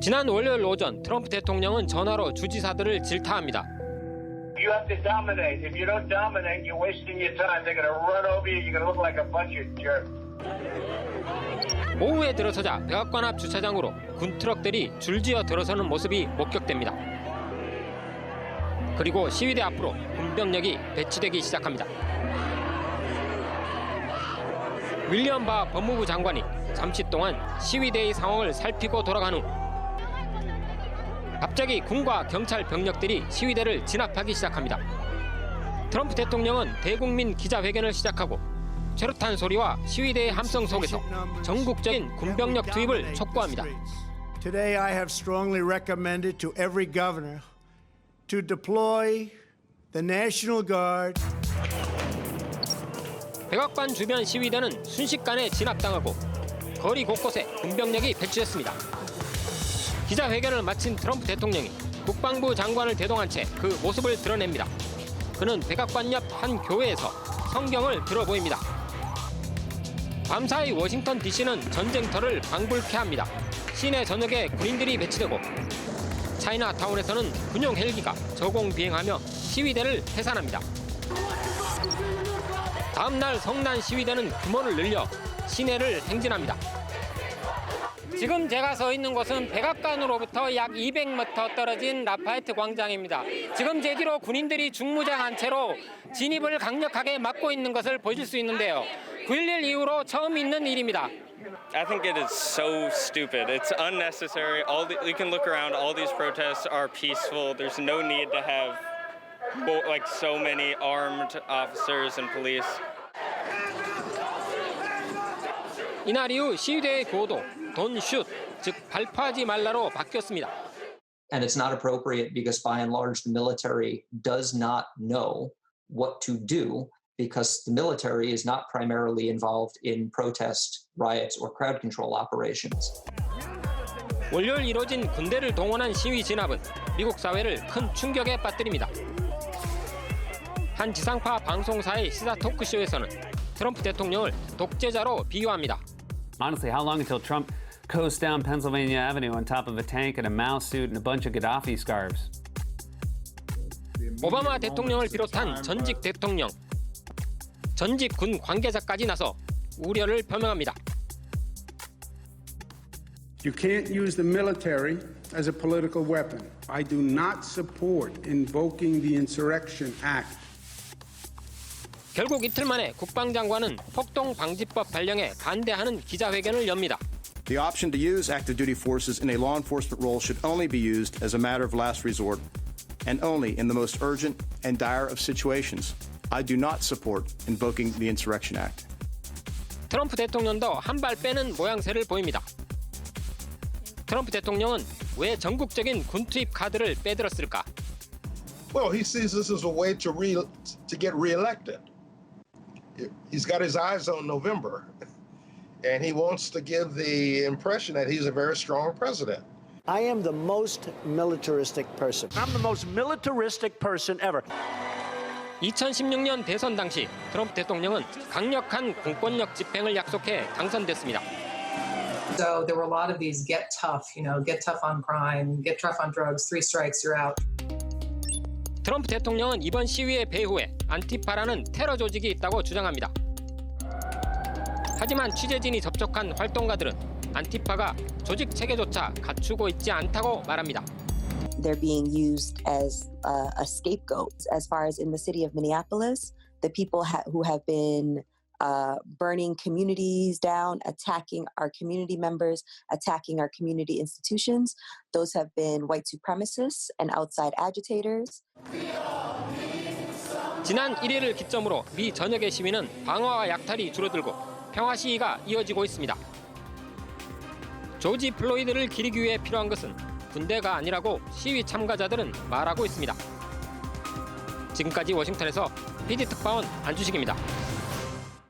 지난 월요일 오전 트럼프 대통령은 전화로 주지사들을 질타합니다. You have to dominate. If you don't dominate, you're wasting your time. They're going to run over you. You're going to look like a bunch of jerks. 오후에 들어서자 백악관 앞 주차장으로 군 트럭들이 줄지어 들어서는 모습이 목격됩니다. 그리고 시위대 앞으로 군병력이 배치되기 시작합니다. 윌리엄 바 법무부 장관이 잠시 동안 시위대의 상황을 살피고 돌아간 후 갑자기 군과 경찰 병력들이 시위대를 진압하기 시작합니다. 트럼프 대통령은 대국민 기자회견을 시작하고 최루탄 소리와 시위대의 함성 속에서 전국적인 군병력 투입을 촉구합니다. Today, I have strongly recommended to every governor to deploy the National Guard 백악관 주변 시위대는 순식간에 진압당하고 거리 곳곳에 군병력이 배치됐습니다. 기자회견을 마친 트럼프 대통령이 국방부 장관을 대동한 채 그 모습을 드러냅니다. 그는 백악관 옆 한 교회에서 성경을 들어 보입니다. 밤사이 워싱턴 DC는 전쟁터를 방불케 합니다. 시내 전역에 군인들이 배치되고 차이나타운에서는 군용 헬기가 저공 비행하며 시위대를 해산합니다. 다음 날 성난 시위대는 규모를 늘려 시내를 행진합니다. 지금 제가 서 있는 곳은 백악관으로부터 약 200m 떨어진 라파에트 광장입니다. 지금 제 뒤로 군인들이 중무장한 채로 진입을 강력하게 막고 있는 것을 보실 수 있는데요. 9.11 이후로 처음 있는 일입니다. I think it is so stupid. It's unnecessary. All the, you can look around. All these protests are peaceful. There's no need to have like so many armed officers and police. 이날 이후 시위대의 구호도 돈 슛, 즉 발포하지 말라로 바뀌었습니다. And it's not appropriate because, by and large, the military does not know what to do because the military is not primarily involved in protest, riots, or crowd control operations. 월요일 이뤄진 군대를 동원한 시위 진압은 미국 사회를 큰 충격에 빠뜨립니다. 한 지상파 방송사의 시사 토크쇼에서는 트럼프 대통령을 독재자로 비유합니다. Honestly, how long until Trump coasts down Pennsylvania Avenue on top of a tank in a Mao suit and a bunch of Gaddafi scarves? 오바마 대통령을 비롯한 전직 대통령, 전직 군 관계자까지 나서 우려를 표명합니다. You can't use the military as a political weapon. I do not support invoking the Insurrection Act. 결국 이틀 만에 국방장관은 폭동 방지법 발령에 반대하는 기자회견을 엽니다. The option to use active duty forces in a law enforcement role should only be used as a matter of last resort and only in the most urgent and dire of situations. I do not support invoking the Insurrection Act. 트럼프 대통령도 한 발 빼는 모양새를 보입니다. 트럼프 대통령은 왜 전국적인 군 투입 카드를 빼들었을까? Well, he sees this as a way to re to get reelected. He's got his eyes on November, and he wants to give the impression that he's a very strong president. I am the most militaristic person. I'm the most militaristic person ever. 2016년 대선 당시 트럼프 대통령은 강력한 공권력 집행을 약속해 당선됐습니다. So there were a lot of these get tough, you know, get tough on crime, get tough on drugs, three strikes, you're out. 트럼프 대통령은 이번 시위의 배후에 안티파라는 테러 조직이 있다고 주장합니다. 하지만 취재진이 접촉한 활동가들은 안티파가 조직 체계조차 갖추고 있지 않다고 말합니다. they're being used as uh, a scapegoat. As far as in the city of Minneapolis, the people ha- who have been uh, burning communities down, attacking our community members, attacking our community institutions, those have been white supremacists and outside agitators. 지난 1일을 기점으로 미 전역의 시위는 방화와 약탈이 줄어들고 평화 시위가 이어지고 있습니다. 조지 플로이드를 기리기 위해 필요한 것은 군대가 아니라고 시위 참가자들은 말하고 있습니다. 지금까지 워싱턴에서 PD 특파원 안주식입니다.